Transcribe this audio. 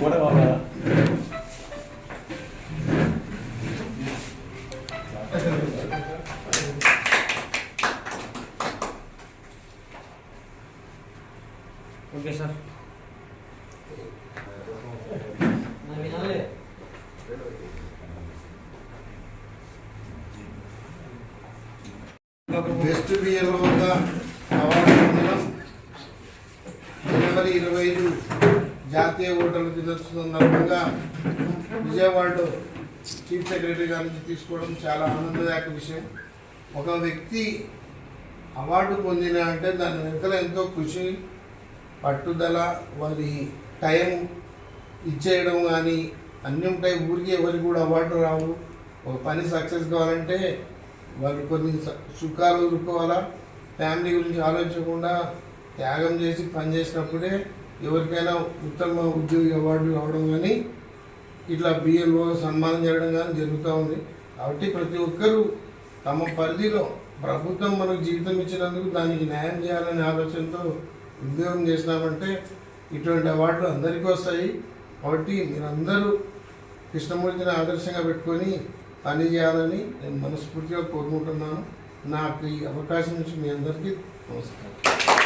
కూడా కావాలా okay sir best BL వద్ద అవార్డు జనవరి ఇరవై ఐదు జాతీయ ఓటర్ల దినోత్సవంగా విజయవాడలో చీఫ్ సెక్రటరీ గారి నుంచి తీసుకోవడం చాలా ఆనందదాయక విషయం. ఒక వ్యక్తి అవార్డు పొందిన అంటే దాని వెనుకల ఎంతో కృషి పట్టుదల వారి టైం ఇచ్చేయడం కానీ అన్నీ ఉంటాయి. ఊరికి ఎవరికి కూడా అవార్డు రావు. ఒక పని సక్సెస్ కావాలంటే వాళ్ళు కొన్ని సుఖాలు ఊరుకోవాలా ఫ్యామిలీ గురించి ఆలోచించకుండా త్యాగం చేసి పని చేసినప్పుడే ఎవరికైనా ఉత్తమ ఉద్యోగి అవార్డు రావడం కానీ ఇట్లా బిఎల్ఓ సన్మానం చేయడం కానీ జరుగుతూ ఉంది. కాబట్టి ప్రతి ఒక్కరూ తమ పరిధిలో ప్రభుత్వం మనకు జీవితం ఇచ్చినందుకు దానికి న్యాయం చేయాలనే ఆలోచనతో ఉద్యోగం చేసినామంటే ఇటువంటి అవార్డులు అందరికీ వస్తాయి. కాబట్టి మీరందరూ కృష్ణమూర్తిని ఆదర్శంగా పెట్టుకొని పని చేయాలని నేను మనస్ఫూర్తిగా కోరుకుంటున్నాను. నాకు ఈ అవకాశం నుంచి మీ అందరికీ నమస్కారం.